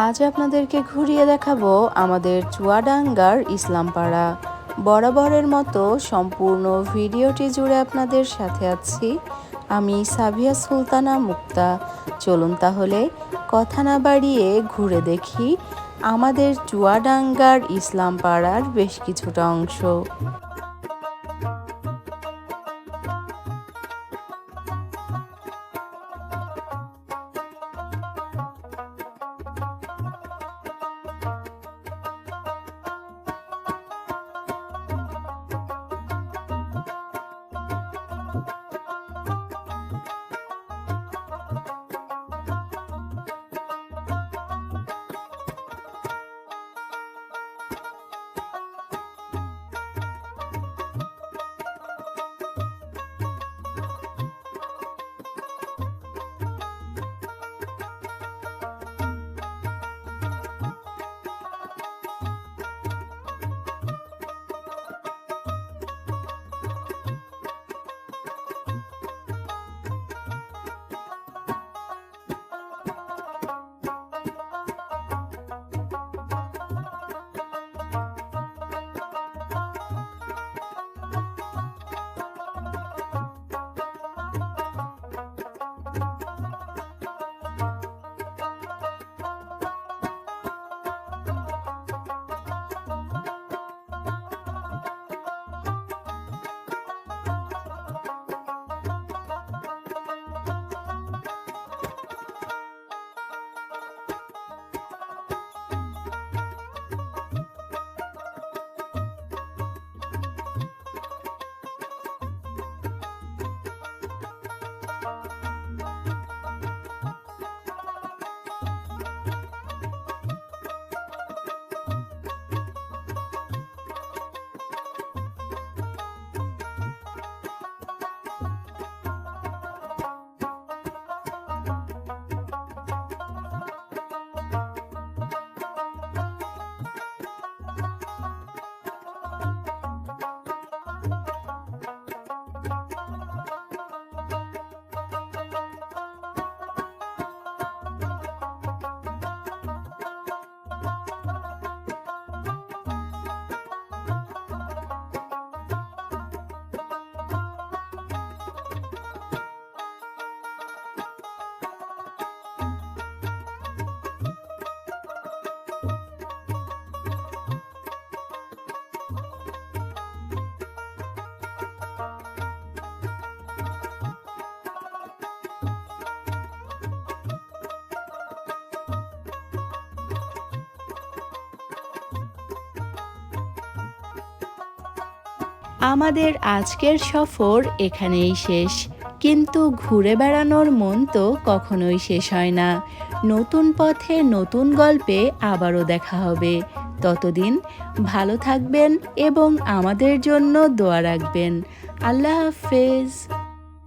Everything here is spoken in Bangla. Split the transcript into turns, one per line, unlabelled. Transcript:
আজ আপনাদেরকে ঘুরিয়ে দেখাবো আমাদের চুয়াডাঙ্গার ইসলামপাড়া। বরাবরের মতো সম্পূর্ণ ভিডিওটি জুড়ে আপনাদের সাথে আছি আমি সাবিয়া সুলতানা মুক্তা। চলুন তাহলে কথা না বাড়িয়ে ঘুরে দেখি আমাদের চুয়াডাঙ্গার ইসলামপাড়ার বেশ কিছুটা অংশ। Thank you. আমাদের আজকের সফর এখানেই শেষ। কিন্তু ঘুরে বেড়ানোর মন তো কখনোই শেষ হয় না। নতুন পথে নতুন গল্পে আবারও দেখা হবে। ততদিন ভালো থাকবেন এবং আমাদের জন্য দোয়া রাখবেন। আল্লাহ হাফেজ।